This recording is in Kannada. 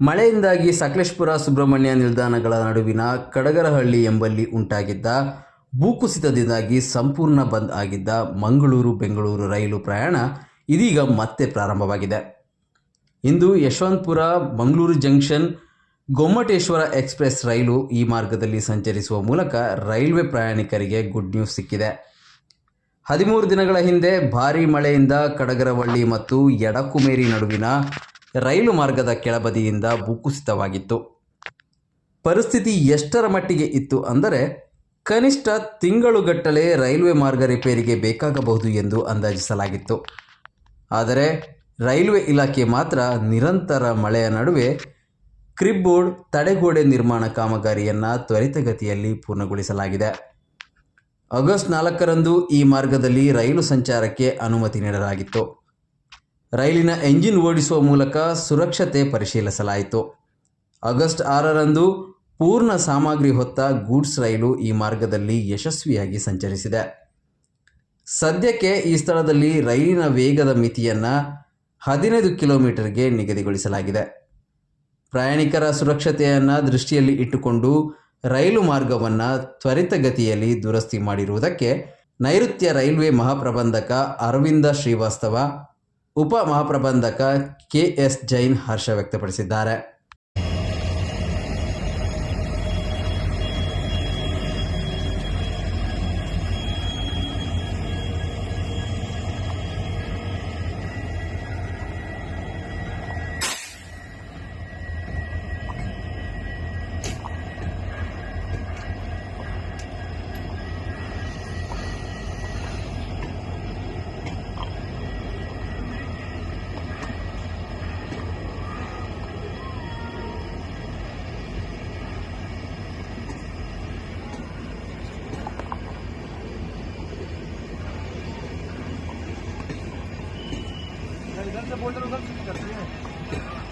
ಮಳೆಯಿಂದಾಗಿ ಸಕಲೇಶ್ಪುರ ಸುಬ್ರಹ್ಮಣ್ಯ ನಿಲ್ದಾಣಗಳ ನಡುವಿನ ಕಡಗರಹಳ್ಳಿ ಎಂಬಲ್ಲಿ ಉಂಟಾಗಿದ್ದ ಭೂಕುಸಿತದಿಂದಾಗಿ ಸಂಪೂರ್ಣ ಬಂದ್ ಆಗಿದ್ದ ಮಂಗಳೂರು ಬೆಂಗಳೂರು ರೈಲು ಪ್ರಯಾಣ ಇದೀಗ ಮತ್ತೆ ಪ್ರಾರಂಭವಾಗಿದೆ. ಇಂದು ಯಶವಂತಪುರ ಮಂಗಳೂರು ಜಂಕ್ಷನ್ ಗೊಮ್ಮಟೇಶ್ವರ ಎಕ್ಸ್ಪ್ರೆಸ್ ರೈಲು ಈ ಮಾರ್ಗದಲ್ಲಿ ಸಂಚರಿಸುವ ಮೂಲಕ ರೈಲ್ವೆ ಪ್ರಯಾಣಿಕರಿಗೆ ಗುಡ್ ನ್ಯೂಸ್ ಸಿಕ್ಕಿದೆ. ಹದಿಮೂರು ದಿನಗಳ ಹಿಂದೆ ಭಾರೀ ಮಳೆಯಿಂದ ಕಡಗರವಳ್ಳಿ ಮತ್ತು ಎಡಕುಮೇರಿ ನಡುವಿನ ರೈಲು ಮಾರ್ಗದ ಕೆಳಬದಿಯಿಂದ ಭೂಕುಸಿತವಾಗಿತ್ತು. ಪರಿಸ್ಥಿತಿ ಎಷ್ಟರ ಮಟ್ಟಿಗೆ ಇತ್ತು ಅಂದರೆ, ಕನಿಷ್ಠ ತಿಂಗಳುಗಟ್ಟಲೆ ರೈಲ್ವೆ ಮಾರ್ಗ ರಿಪೇರಿಗೆ ಬೇಕಾಗಬಹುದು ಎಂದು ಅಂದಾಜಿಸಲಾಗಿತ್ತು. ಆದರೆ, ರೈಲ್ವೆ ಇಲಾಖೆ ಮಾತ್ರ ನಿರಂತರ ಮಳೆಯ ನಡುವೆ ಕ್ರಿಬ್ಬೋರ್ಡ್ ತಡೆಗೋಡೆ ನಿರ್ಮಾಣ ಕಾಮಗಾರಿಯನ್ನು ತ್ವರಿತಗತಿಯಲ್ಲಿ ಪೂರ್ಣಗೊಳಿಸಲಾಗಿದೆ. ಆಗಸ್ಟ್ ನಾಲ್ಕರಂದು ಈ ಮಾರ್ಗದಲ್ಲಿ ರೈಲು ಸಂಚಾರಕ್ಕೆ ಅನುಮತಿ ನೀಡಲಾಗಿತ್ತು. ರೈಲಿನ ಎಂಜಿನ್ ಓಡಿಸುವ ಮೂಲಕ ಸುರಕ್ಷತೆ ಪರಿಶೀಲಿಸಲಾಯಿತು. ಆಗಸ್ಟ್ ಆರರಂದು ಪೂರ್ಣ ಸಾಮಗ್ರಿ ಹೊತ್ತ ಗೂಡ್ಸ್ ರೈಲು ಈ ಮಾರ್ಗದಲ್ಲಿ ಯಶಸ್ವಿಯಾಗಿ ಸಂಚರಿಸಿದೆ. ಸದ್ಯಕ್ಕೆ ಈ ಸ್ಥಳದಲ್ಲಿ ರೈಲಿನ ವೇಗದ ಮಿತಿಯನ್ನು ಹದಿನೈದು ಕಿಲೋಮೀಟರ್ಗೆ ನಿಗದಿಗೊಳಿಸಲಾಗಿದೆ. ಪ್ರಯಾಣಿಕರ ಸುರಕ್ಷತೆಯನ್ನು ದೃಷ್ಟಿಯಲ್ಲಿ ಇಟ್ಟುಕೊಂಡು ರೈಲು ಮಾರ್ಗವನ್ನು ತ್ವರಿತಗತಿಯಲ್ಲಿ ದುರಸ್ತಿ ಮಾಡಿರುವುದಕ್ಕೆ ನೈಋತ್ಯ ರೈಲ್ವೆ ಮಹಾಪ್ರಬಂಧಕ ಅರವಿಂದ ಶ್ರೀವಾಸ್ತವ ಉಪ ಮಹಾಪ್ರಬಂಧಕ ಕೆ ಎಸ್ ಜೈನ್ ಹರ್ಷ ವ್ಯಕ್ತಪಡಿಸಿದ್ದಾರೆ. बोल रहे उधर से करते हैं